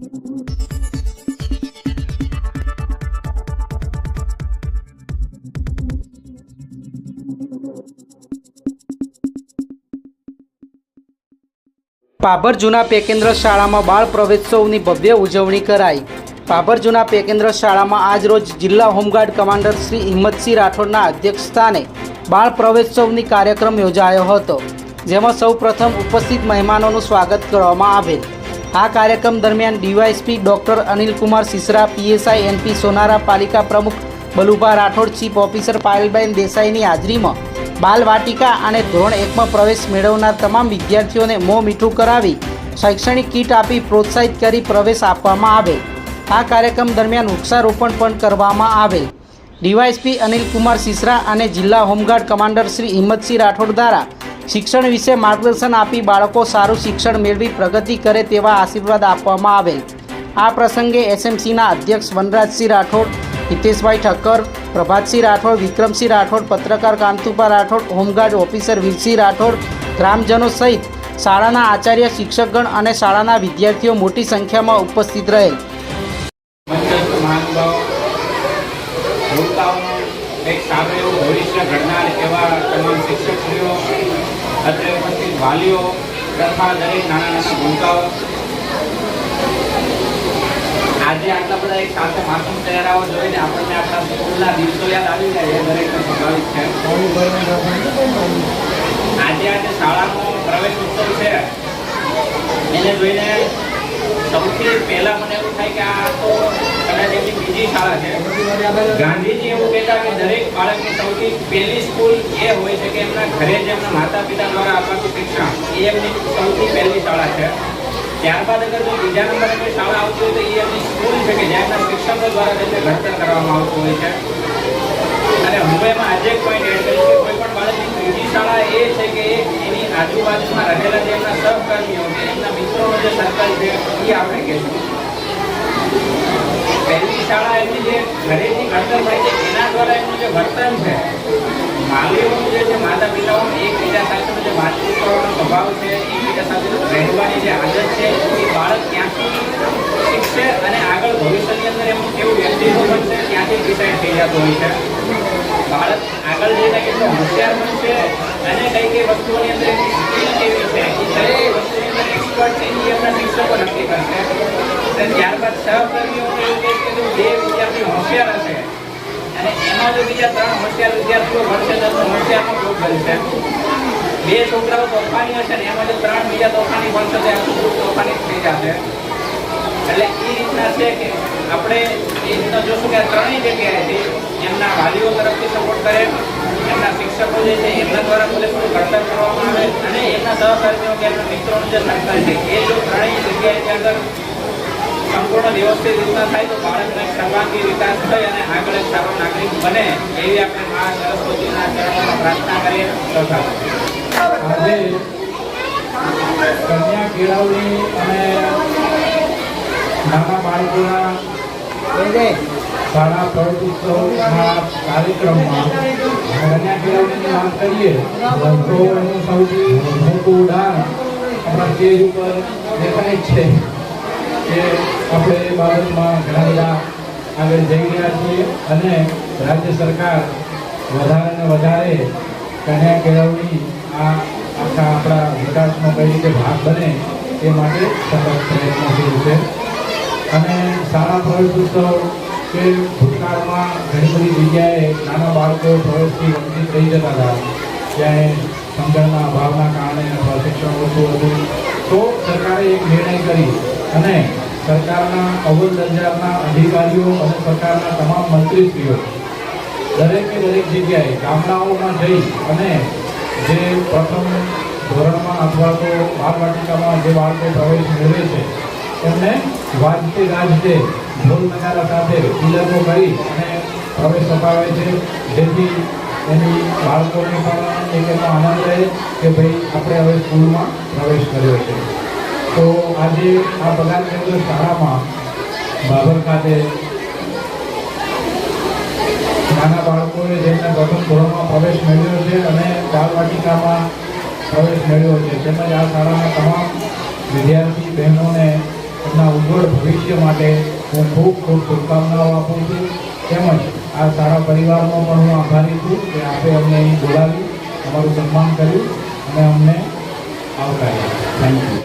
પાભર જૂના પેકેન્દ્ર શાળામાં બાળ પ્રવેશોત્સવની ભવ્ય ઉજવણી કરાઈ. પાભર જૂના પેકેન્દ્ર શાળામાં આજરોજ જિલ્લા home guard commander Shri Himmatsinh રાઠોડના અધ્યક્ષસ્થાને બાળ પ્રવેશોત્સવની કાર્યક્રમ યોજાયો હતો, જેમાં સૌ પ્રથમ ઉપસ્થિત મહેમાનોનું સ્વાગત કરવામાં આવેલ. આ કાર્યક્રમ દરમિયાન DYSP doctor Anilkumar Sisara, PSI NP Sonara, પાલિકા પ્રમુખ બલુભા રાઠોડ, ચીફ ઓફિસર પાયલબેન દેસાઈની હાજરીમાં બાલ વાટિકા અને ધોરણ એકમાં પ્રવેશ મેળવનાર તમામ વિદ્યાર્થીઓને મોં મીઠું કરાવી શૈક્ષણિક કીટ આપી પ્રોત્સાહિત કરી પ્રવેશ આપવામાં આવે. આ કાર્યક્રમ દરમિયાન વૃક્ષારોપણ પણ કરવામાં આવેલ ડીવાયસપી અનિલકુમાર સિસરા અને જિલ્લા home guard commander Shri Himmatsinh Rathod દ્વારા શિક્ષણ વિશે માર્ગદર્શન આપી બાળકો સારું શિક્ષણ મેળવી પ્રગતિ કરે તેવા આશીર્વાદ આપવામાં આવેલ. આ પ્રસંગે એસએમસીના અધ્યક્ષ વનરાજસિંહ રાઠોડ, હિતેશભાઈ ઠક્કર, પ્રભાતસિંહ રાઠોડ, વિક્રમસિંહ રાઠોડ, પત્રકાર Kantubha Rathod, home guard officer Virsinh Rathod, ગ્રામજનો સહિત શાળાના આચાર્ય શિક્ષકગણ અને શાળાના વિદ્યાર્થીઓ મોટી સંખ્યામાં ઉપસ્થિત રહેલ. એક સારું એવું ભવિષ્ય ઘડનાર એવા તમામ શિક્ષકશ્રીઓ અત્રે ઉપસ્થિત વાલીઓ, તથા દરેક નાના નાના ભૂમિકાઓ આજે આટલા બધા એક સાથે માસૂમ ચહેરાઓ જોઈને આપણને આપણા સ્કૂલના દિવસો યાદ આવી જાય, એ દરેકને સ્વાભાવિક છે. આજે આજે શાળાનો પ્રવેશ ઉત્સવ છે. એને જોઈને સૌથી પહેલા મને એવું થાય કે આ તો કદાચ એમની બીજી શાળા છે. ગાંધીજી એવું કે દરેક બાળકની સૌથી પહેલી સ્કૂલ એ હોય છે કે એમના ઘરે જે એમના માતા પિતા દ્વારા આપવાનું શિક્ષણ એ એમની સૌથી પહેલી શાળા છે. ત્યારબાદ અગર જો બીજા નંબરે કોઈ શાળા આવતી હોય તો એ એમની સ્કૂલ છે કે જ્યાં એમના શિક્ષકો દ્વારા તેમને ઘડતર કરવામાં આવતું હોય છે. અને એમાં આજે પોઈન્ટ એડ કરીશ કે કોઈ પણ બાળકની ત્રીજી શાળા એ છે કે એની આજુબાજુમાં રહેલા જે એમના સહકર્મીઓ કે એમના મિત્રોનો જે સર્કલ છે, એ આપણે કહેશું. પહેલી શાળા એમની જે ઘરેથી ઘડતર થાય છે દ્વારા જે વર્તન છે માલીઓનું જે છે માતા પિતાઓનું એકબીજા સાથે જે વાતચીત કરવાનો સ્વભાવ છે, એકબીજા સાથે રહેવાની જે આદત છે, એ બાળક ત્યાંથી શીખશે અને આગળ ભવિષ્યની અંદર એમનું કેવું વ્યક્તિત્વ બનશે, ત્યાંથી ડિસાઇડ થઈ જતું હોય છે. બાળક આગળ જઈને કેટલો હોશિયાર બનશે અને કઈ કઈ વસ્તુઓની અંદર એની સ્કિલ કેવી છે, એ દરેક વસ્તુની અંદર એક્સપર્ટ છે એ એમના શિક્ષકો નક્કી કરશે. ત્યારબાદ સહકર્મીઓને એવું કે જે વિદ્યાર્થી હોશિયાર હશે અને એમાં એટલે એ આપણે જોશું કે ત્રણેય જગ્યાએથી એમના વાલીઓ તરફથી સપોર્ટ કરે, એમના શિક્ષકો જે છે એમના દ્વારા પૂરેપૂરું ઘડતર કરવામાં આવે અને એમના સહકર્મીઓ કે એમના મિત્રોનું જે સર્કલ છે, એ ત્રણેય જગ્યાએથી આગળ વ્યવસ્થિત રીતના થાય તો બાળકને સર્વાંગી વિકાસ થઈ અને આગળ સારો નાગરિક બને એવી આપણે મા સરસ્વતીના ચરણોમાં પ્રાર્થના કરીએ. આજે કન્યા કેળવણી અને નાના બાળકોના શાળા પ્રવૃત્તિત્સવના કાર્યક્રમમાં કન્યા કેળવણીની વાત કરીએ, તો એનું સૌથી મોટું ઉદાહરણ આપણા સ્ટેજ ઉપર દેખાય છે કે આપણે એ બાબતમાં ઘણા બધા આગળ જઈ રહ્યા છીએ અને રાજ્ય સરકાર વધારે વધારે કન્યા કેળવણી આ આખા આપણા વિકાસનો કઈ રીતે ભાગ બને એ માટે સતત પ્રયત્નશીલ છે. અને શાળા પ્રવેશોત્સવ કે ભૂતકાળમાં ઘણી બધી જગ્યાએ નાના બાળકો પ્રવેશથી વંચિત રહી જતા હતા. ત્યાં સમજણના અભાવના કારણે અથવા શિક્ષણ ઓછું હતું. તો સરકારે એક નિર્ણય કરી અને સરકારના અવલ દરજાના અધિકારીઓ અને સરકારના તમામ મંત્રીશ્રીઓ દરેકે દરેક જગ્યાએ ગામડાઓમાં જઈ અને જે પ્રથમ ધોરણમાં અથવા તો બાળવાટિકામાં જે બાળકો પ્રવેશ મેળવે છે એમને વાજતે ગાજતે ઢોલ નગારા સાથે તિલકો કરી અને પ્રવેશ અપાવે છે. જેથી એની બાળકોને પણ એક એનો આનંદ રહે કે ભાઈ આપણે હવે સ્કૂલમાં પ્રવેશ કર્યો છે. તો આજે આ પગાર કેન્દ્ર શાળામાં બાબર ખાતે નાના બાળકોએ જેમને પ્રથમ ધોરણમાં પ્રવેશ મેળવ્યો છે અને બાળવાટિકામાં પ્રવેશ મેળવ્યો છે. તેમજ આ શાળાના તમામ વિદ્યાર્થી બહેનોને એમના ઉજ્જવળ ભવિષ્ય માટે હું ખૂબ ખૂબ શુભકામનાઓ આપું છું. તેમજ આ સારા પરિવારનો પણ હું આભારી છું કે આપે અમને અહીં બોલાવી, અમારું સન્માન કર્યું અને અમને આવકાર્યું. Thank you